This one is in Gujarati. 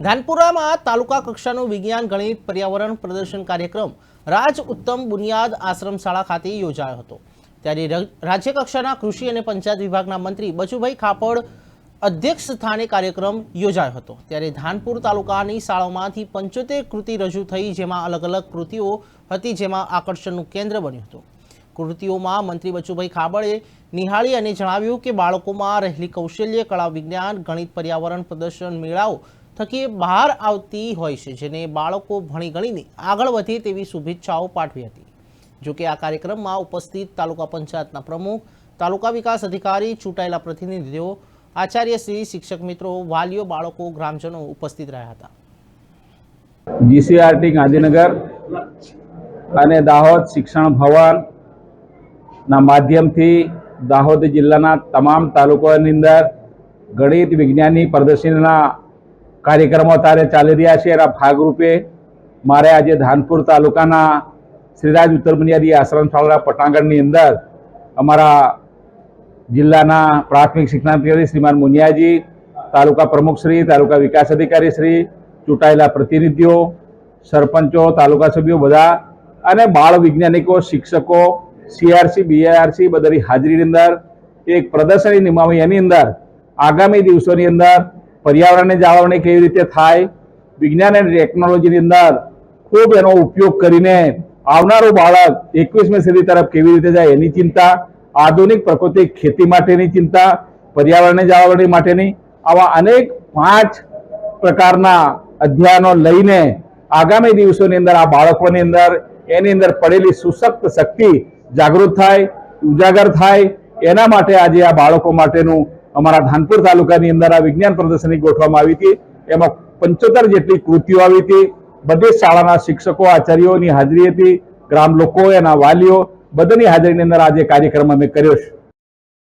ધાનપુરામાં તાલુકા કક્ષાનો વિજ્ઞાન, ગણિત, પર્યાવરણ પ્રદર્શન કાર્યક્રમ રાજ ઉત્તમ બુનિયાદ આશ્રમ શાળા ખાતે યોજાયો હતો. ત્યારે રાજ્ય કક્ષાના કૃષિ અને પંચાયત વિભાગના મંત્રી બચુભાઈ ખાપડ અધ્યક્ષ સ્થાને કાર્યક્રમ યોજાયો હતો. ત્યારે ધાનપુર તાલુકાની શાળાઓમાંથી પંચોતેર કૃતિ રજૂ થઈ, જેમાં અલગ અલગ કૃતિઓ હતી, જેમાં આકર્ષણનું કેન્દ્ર બન્યું હતું. કૃતિઓમાં મંત્રી બચુભાઈ ખાબડે નિહાળી અને જણાવ્યું કે બાળકોમાં રહેલી કૌશલ્ય, કળા વિજ્ઞાન, ગણિત, પર્યાવરણ પ્રદર્શન મેળાઓ થકી બહાર આવતી હોય છે, જેને બાળકો ભણી ગણીને આગળ વધે તેવી શુભેચ્છાઓ પાઠવી હતી. જોકે આ કાર્યક્રમમાં ઉપસ્થિત તાલુકા પંચાયતના પ્રમુખ, તાલુકા વિકાસ અધિકારી, ચૂંટાયેલા પ્રતિનિધિઓ, આચાર્ય શ્રી, શિક્ષક મિત્રો, વાલીઓ, બાળકો, ગ્રામજનો ઉપસ્થિત રહ્યા હતા. જીસીઆરટી ગાંધીનગર અને દાહોદ શિક્ષણ ભવનના માધ્યમથી દાહોદ જિલ્લાના તમામ તાલુકાની અંદર ગણિત વિજ્ઞાનની પ્રદર્શનીના કાર્યક્રમો તારે ચાલી રહ્યા છે. એના ભાગરૂપે મારે આજે ધાનપુર તાલુકાના શ્રીરાજ ઉત્તર બુનિયાદી આશ્રમ શાળા પટાંગણની અંદર અમારા જિલ્લાના પ્રાથમિક શિક્ષણાધિકારી શ્રીમાન મુનિયાજી, તાલુકા પ્રમુખશ્રી તાલુકા વિકાસ અધિકારી શ્રી, ચૂંટાયેલા પ્રતિનિધિઓ, સરપંચો, તાલુકા સભ્યો બધા અને બાળ વૈજ્ઞાનિકો, શિક્ષકો સીઆરસી બીઆરસી બધાની હાજરીની અંદર એક પ્રદર્શની નિમાવી એની અંદર આગામી દિવસોની અંદર પર્યાવરણની જાળવણી કેવી રીતે થાય, વિજ્ઞાન અને ટેકનોલોજીની અંદર ખૂબ એનો ઉપયોગ કરીને આવનારું બાળક એકવીસમી સદી તરફ કેવી રીતે જાય એની ચિંતા, આધુનિક પ્રાકૃતિક ખેતી માટેની ચિંતા, પર્યાવરણની જાળવણી માટેની, આવા અનેક પાંચ પ્રકારના અધ્યયનો લઈને આગામી દિવસોની અંદર, આ બાળકોની અંદર, એની અંદર પડેલી સુશક્ત શક્તિ જાગૃત થાય, ઉજાગર થાય, એના માટે આજે આ બાળકો માટેનું અમારા ધાનપુર તાલુકાની અંદર આ વિજ્ઞાન પ્રદર્શની ગોઠવવામાં આવી હતી. એમાં પંચોતેર જેટલી કૃતિઓ આવી હતી. બધી શાળાના શિક્ષકો, આચાર્યોની હાજરી હતી. ગ્રામ લોકો એના વાલીઓ બધાની હાજરીની અંદર આજે કાર્યક્રમ અમે કર્યો છે.